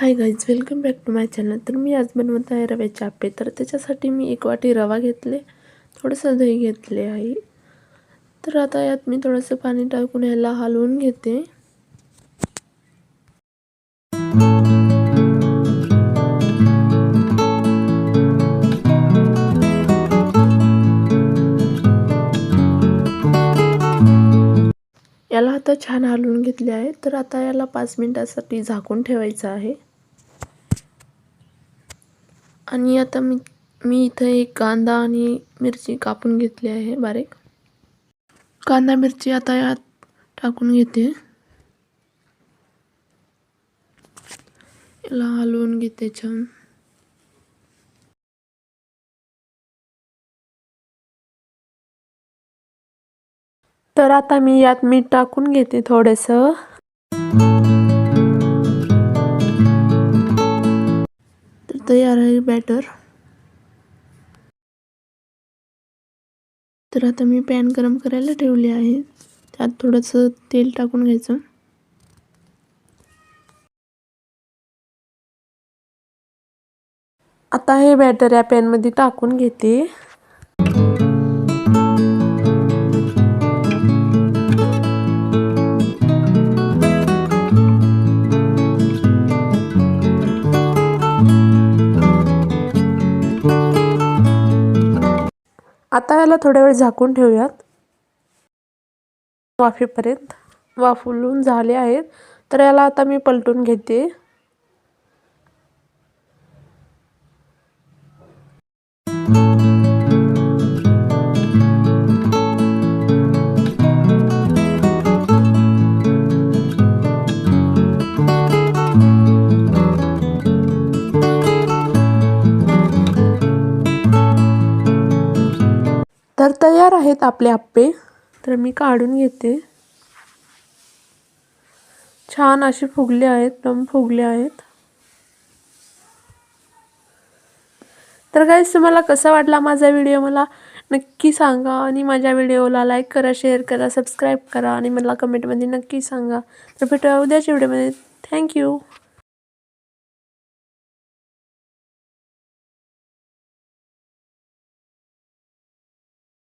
Hi guys welcome back to my channel तर मी आज बनवत आहे रव्याचे आपे तर त्याच्यासाठी मी एक वाटी रवा घेतले. थोडंसं दही घेतले आहे. तर आता यात मी थोडंसं पाणी टाकून ह्याला हलवून घेते. याला आता छान हलवून घेतले आहे. तर आता याला पाच मिनटासाठी झाकून ठेवायचं आहे. आणि आता मी मी इथं एक कांदा आणि मिरची कापून घेतली आहे बारीक. कांदा मिरची आता यात टाकून घेते. याला हलवून घेते छान. तर आता मी यात मीठ टाकून घेते थोडंसं. तयार आहे बॅटर तर आता मी पॅन गरम करायला ठेवले आहे. त्यात थोडंसं तेल टाकून घ्यायचं. आता हे बॅटर या पॅनमध्ये टाकून घेते. आता याला थोड्या वेळ झाकून ठेवूयात. वाफेपर्यंत वाफुलून झाले आहेत. तर याला आता मी पलटून घेते. तर तयार आहेत आपले आप्पे. तर मी काढून घेते. छान असे फुगले आहेत दम फुगले आहेत. तर काय तुम्हाला कसा वाटला माझा व्हिडिओ मला नक्की सांगा आणि माझ्या व्हिडिओला लाईक करा शेअर करा सबस्क्राईब करा आणि मला कमेंटमध्ये नक्की सांगा. तर भेटूया उद्याच्या व्हिडिओमध्ये थँक्यू